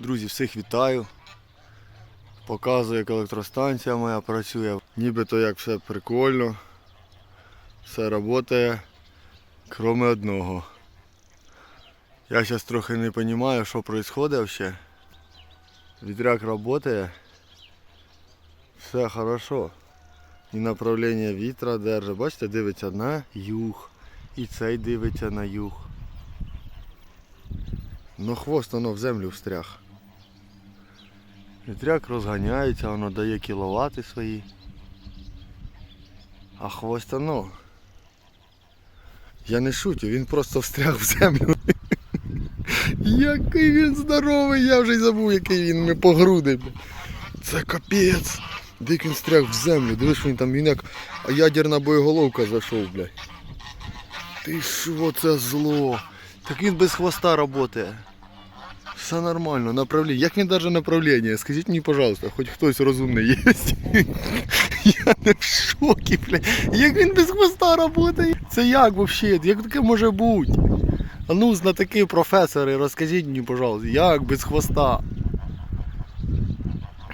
Друзі, всіх вітаю. Показую, як електростанція моя працює. Нібито як все прикольно. Все працює, крім одного. Я зараз трохи не розумію, що відбувається взагалі. Вітряк працює. Все хорошо. І направлення вітра держить. Бачите, дивиться на юг. І цей дивиться на юг. Но хвост воно в землю встряг. Вітряк розганяється, воно дає кіловати свої. А хвост воно. Я не шутю, він просто встряг в землю. Який він здоровий, я вже й забув, який він не по груди. Це капець. Дик він встряг в землю. Дивиш, він там він як ядерна боєголовка зайшов, блядь. Ти що це зло? Так він без хвоста працює. Все нормально, направлення. Як він даже направлення? Скажіть мені, пожалуйста, хоч хтось розумний є. Я не в шокі, блядь. Як він без хвоста працює? Це як взагалі? Як таке може бути? А ну, знатоки професори, розкажіть мені, пожалуйста, як без хвоста?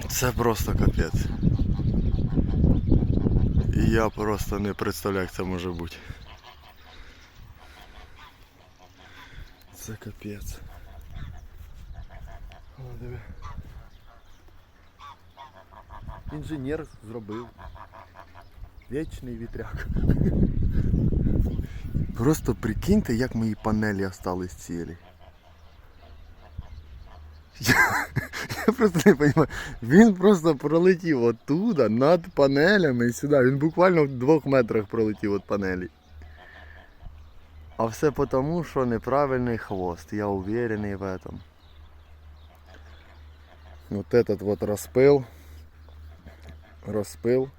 Це просто капець. Я просто не представляю, як це може бути. Це капець. Інженер зробив. Вічний вітряк. Просто прикиньте, як мої панелі остались цілі. Я, я просто не розумію. Він просто пролетів оттуда над панелями і сюди. Він буквально в двох метрах пролетів від панелі. А все потому, що неправильний хвост. Я уверений в этом. Вот этот вот розпил. Розпил.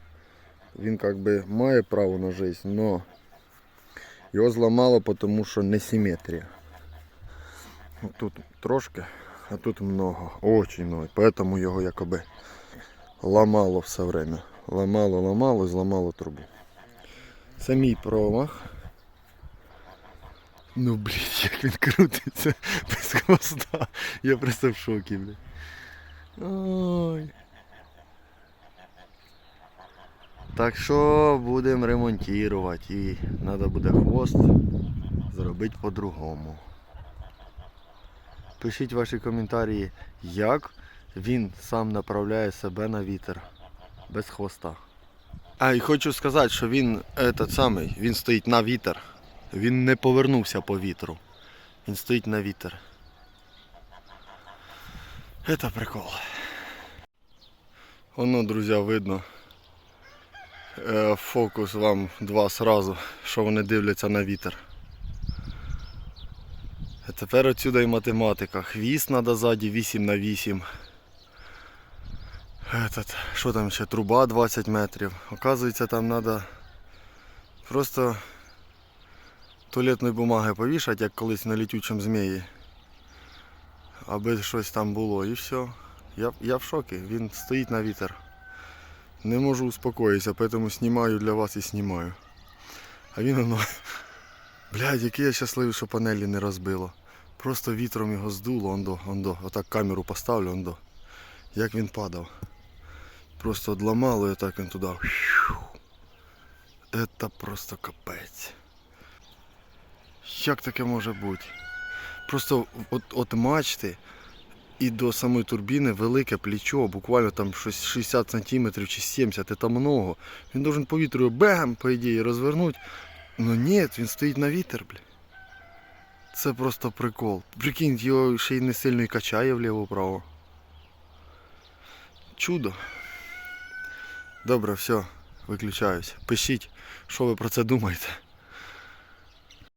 Він как би має право на жизнь, но його зламало, тому що несимметрія. Вот Тут трошки, а тут много, очень много. Поэтому його якоби ламало все время. Ламало, ламало і зламало трубу. Це мій промах. Ну блін, як він крутиться без хвоста. Я просто в шокі, блін. Ой. Так що будемо ремонтувати і треба буде хвост зробити по-другому. Пишіть ваші коментарі, як він сам направляє себе на вітер без хвоста. А і хочу сказати, що він этот самий, він стоїть на вітер. Він не повернувся по вітру. Він стоїть на вітер. Это прикол. Воно, друзі, видно. Е, Фокус вам два сразу, що вони дивляться на вітер. А тепер отсюда і математика. Хвіст треба ззаді 8 на 8. Этот, що там ще? Труба 20 метрів. Оказується, там треба просто туалетної бумаги повішати, як колись на літючому змії. Аби щось там було і все. Я, я в шокі, він стоїть на вітер. Не можу успокоїтися, поэтому знімаю для вас і знімаю. А він воно. Блядь, який я щасливий, що панелі не розбило. Просто вітром його здуло, ондо, ондо. Отак камеру поставлю, ондо. Як він падав. Просто одламало і так він туди. Это просто капець. Як таке може бути? Просто от, от мачти і до самої турбіни велике плечо, буквально там щось 60 см чи 70 це много. Він должен по вітру бем, по ідеї, розвернути. Ну ні, він стоїть на вітер, бля. Це просто прикол. Прикинь, його ще й не сильно і качає вліво-право. Чудо. Добре, все, виключаюсь. Пишіть, що ви про це думаєте.